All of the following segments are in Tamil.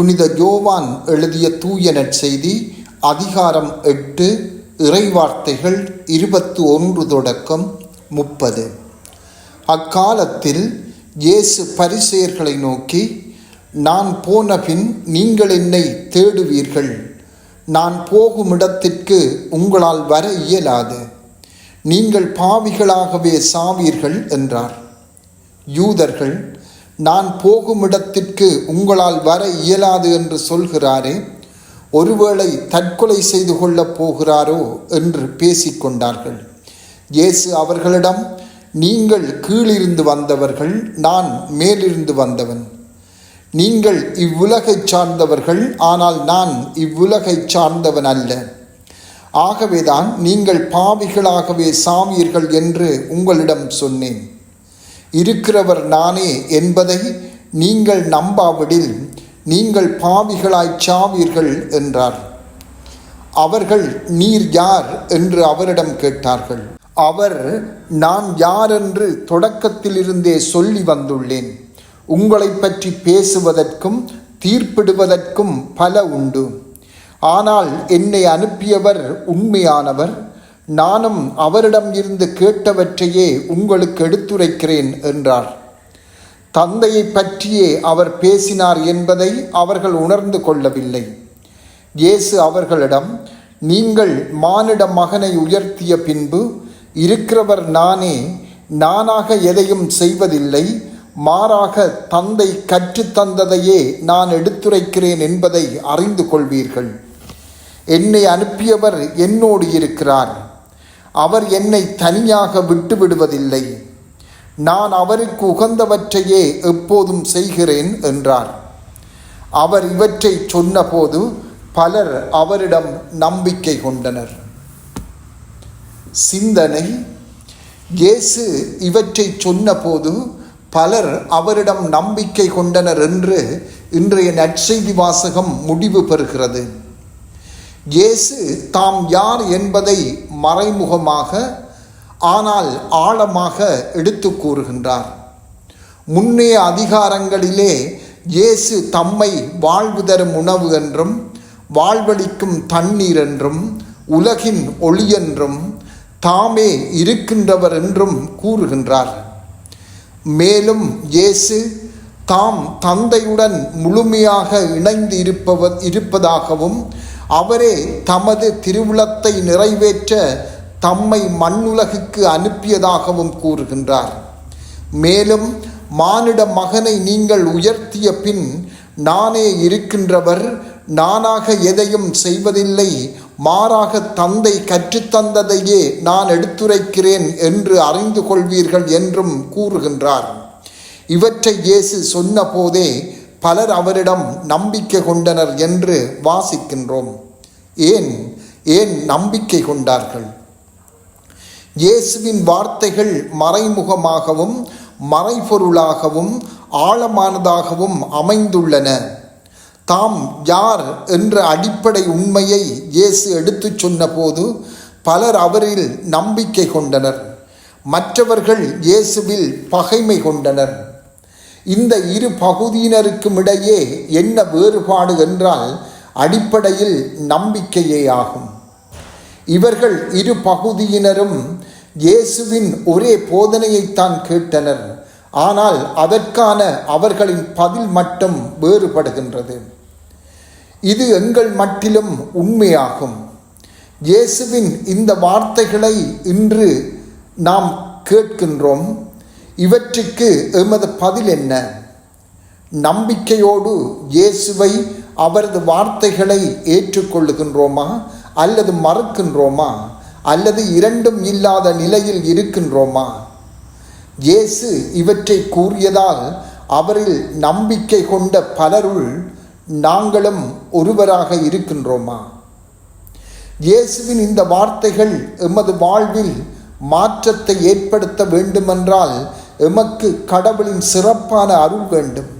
புனித யோவான் எழுதிய தூய நற்செய்தி அதிகாரம் எட்டு இறைவார்த்தைகள் இருபத்து ஒன்று தொடக்கம் முப்பது. அக்காலத்தில் இயேசு பரிசெயர்களை நோக்கி நான் போனபின் நீங்கள் என்னை தேடுவீர்கள். நான் போகும் இடத்திற்கு உங்களால் வர இயலாது. நீங்கள் பாவிகளாகவே சாவீர்கள் என்றார். யூதர்கள் நான் போகும் இடத்திற்கு உங்களால் வர இயலாது என்று சொல்கிறாரே ஒருவேளை தற்கொலை செய்து கொள்ளப் போகிறாரோ என்று பேசிக்கொண்டார்கள். இயேசு அவர்களிடம் நீங்கள் கீழிருந்து வந்தவர்கள் நான் மேலிருந்து வந்தவன். நீங்கள் இவ்வுலகைச் சார்ந்தவர்கள் ஆனால் நான் இவ்வுலகைச் சார்ந்தவன் அல்ல. ஆகவேதான் நீங்கள் பாவிகளாகவே சாமியர்கள் என்று உங்களிடம் சொன்னேன். இருக்கிறவர் நானே என்பதை நீங்கள் நம்பாவிடில் நீங்கள் பாவிகளாய் சாவீர்கள் என்றார். அவர்கள் நீர் யார் என்று அவரிடம் கேட்டார்கள். அவர் நான் யார் என்று தொடக்கத்திலிருந்தே சொல்லி வந்துள்ளேன். உங்களை பற்றி பேசுவதற்கும் தீர்ப்பிடுவதற்கும் பல உண்டு. ஆனால் என்னை அனுப்பியவர் உண்மையானவர். நானும் அவரிடம் இருந்து கேட்டவற்றையே உங்களுக்கு எடுத்துரைக்கிறேன் என்றார். தந்தையை பற்றியே அவர் பேசினார் என்பதை அவர்கள் உணர்ந்து கொள்ளவில்லை. இயேசு அவர்களிடம் நீங்கள் மானிட மகனை உயர்த்திய பின்பு இருக்கிறவர் நானே நானாக எதையும் செய்வதில்லை மாறாக தந்தை கற்றுத்தந்ததையே நான் எடுத்துரைக்கிறேன் என்பதை அறிந்து கொள்வீர்கள். என்னை அனுப்பியவர் என்னோடு இருக்கிறார். அவர் என்னை தனியாக விட்டு விடுவதில்லை நான் அவருக்கு உகந்தவற்றையே எப்போதும் செய்கிறேன் என்றார். அவர் இவற்றை சொன்னபோது பலர் அவரிடம் நம்பிக்கை கொண்டனர். சிந்தனை. இயேசு இவற்றை சொன்னபோது பலர் அவரிடம் நம்பிக்கை கொண்டனர் என்று இன்றைய நற்செய்தி வாசகம் முடிவு பெறுகிறது. இயேசு தாம் யார் என்பதை மறைமுகமாக ஆனால் ஆழமாக எடுத்து கூறுகின்றார். முன்னைய அதிகாரங்களிலே இயேசு தம்மை வாழ்வு தரும் உணவு என்றும் வாழ்வளிக்கும் தண்ணீர் என்றும் உலகின் ஒளி என்றும் தாமே இருக்கின்றவர் என்றும் கூறுகின்றார். மேலும் இயேசு தாம் தந்தையுடன் முழுமையாக இணைந்து இருப்பவர் இருப்பதாகவும் அவரே தமது திருவுளத்தை நிறைவேற்ற தம்மை மண்ணுலகுக்கு அனுப்பியதாகவும் கூறுகின்றார். மேலும் மானிட மகனை நீங்கள் உயர்த்திய பின் நானே இருக்கின்றவர் நானாக எதையும் செய்வதில்லை மாறாக தந்தை கற்றுத்தந்ததையே நான் எடுத்துரைக்கிறேன் என்று அறிந்து கொள்வீர்கள் என்றும் கூறுகின்றார். இவற்றை இயேசு சொன்னபோதே பலர் அவரிடம் நம்பிக்கை கொண்டனர் என்று வாசிக்கின்றோம். ஏன்? ஏன் நம்பிக்கை கொண்டார்கள்? இயேசுவின் வார்த்தைகள் மறைமுகமாகவும் மறைபொருளாகவும் ஆழமானதாகவும் அமைந்துள்ளன. தாம் யார் என்ற அடிப்படை உண்மையை இயேசு எடுத்துச் சொன்னபோது பலர் அவரில் நம்பிக்கை கொண்டனர். மற்றவர்கள் இயேசுவில் பகைமை கொண்டனர். இந்த இரு பகுதியினருக்கும் இடையே என்ன வேறுபாடு என்றால் அடிப்படையில் நம்பிக்கையே ஆகும். இவர்கள் இரு பகுதியினரும் இயேசுவின் ஒரே போதனையைத்தான் கேட்டனர். ஆனால் அதற்கான அவர்களின் பதில் மட்டும் வேறுபடுகின்றது. இது எங்கள் மட்டிலும் உண்மையாகும். இயேசுவின் இந்த வார்த்தைகளை இன்று நாம் கேட்கின்றோம். இவற்றுக்கு எமது பதில் என்ன? நம்பிக்கையோடு இயேசுவை அவரது வார்த்தைகளை ஏற்றுக்கொள்ளுகின்றோமா? அல்லது மறுக்கின்றோமா? அல்லது இரண்டும் இல்லாத நிலையில் இருக்கின்றோமா? இயேசு இவற்றை கூறியதால் அவரில் நம்பிக்கை கொண்ட பலருள் நாங்களும் ஒருவராக இருக்கின்றோமா? இயேசுவின் இந்த வார்த்தைகள் எமது வாழ்வில் மாற்றத்தை ஏற்படுத்த வேண்டுமென்றால் எமக்கு கடவுளின் சிறப்பான அருள் வேண்டும்.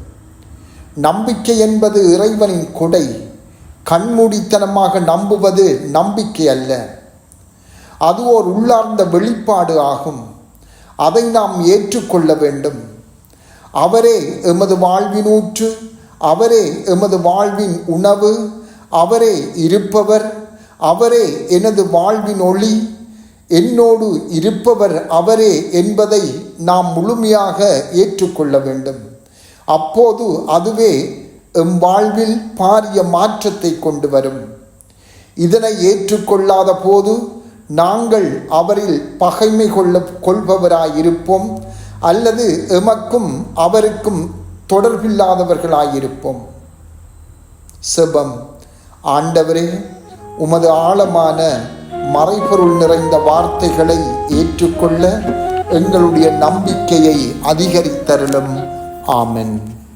நம்பிக்கை என்பது இறைவனின் கொடை. கண்மூடித்தனமாக நம்புவது நம்பிக்கை அல்ல. அது ஓர் உள்ளார்ந்த வெளிப்பாடு ஆகும். அதை நாம் ஏற்றுக்கொள்ள வேண்டும். அவரே எமது வாழ்வினூற்று அவரே எமது வாழ்வின் உணவு அவரே இருப்பவர் அவரே எனது வாழ்வின் ஒளி என்னோடு இருப்பவர் அவரே என்பதை நாம் முழுமையாக ஏற்றுக்கொள்ள வேண்டும். அப்போது அதுவே எம் வாழ்வில் பாரிய மாற்றத்தை கொண்டு வரும். இதனை ஏற்றுக்கொள்ளாத போது நாங்கள் அவரில் பகைமை கொள்ள கொள்பவராயிருப்போம் அல்லது எமக்கும் அவருக்கும் தொடர்பில்லாதவர்களாயிருப்போம். செபம். ஆண்டவரே உமது ஆழமான மறைபொருள் நிறைந்த வார்த்தைகளை ஏற்றுக்கொள்ள எங்களுடைய நம்பிக்கையை அதிகரித்தருளும். ஆமென்.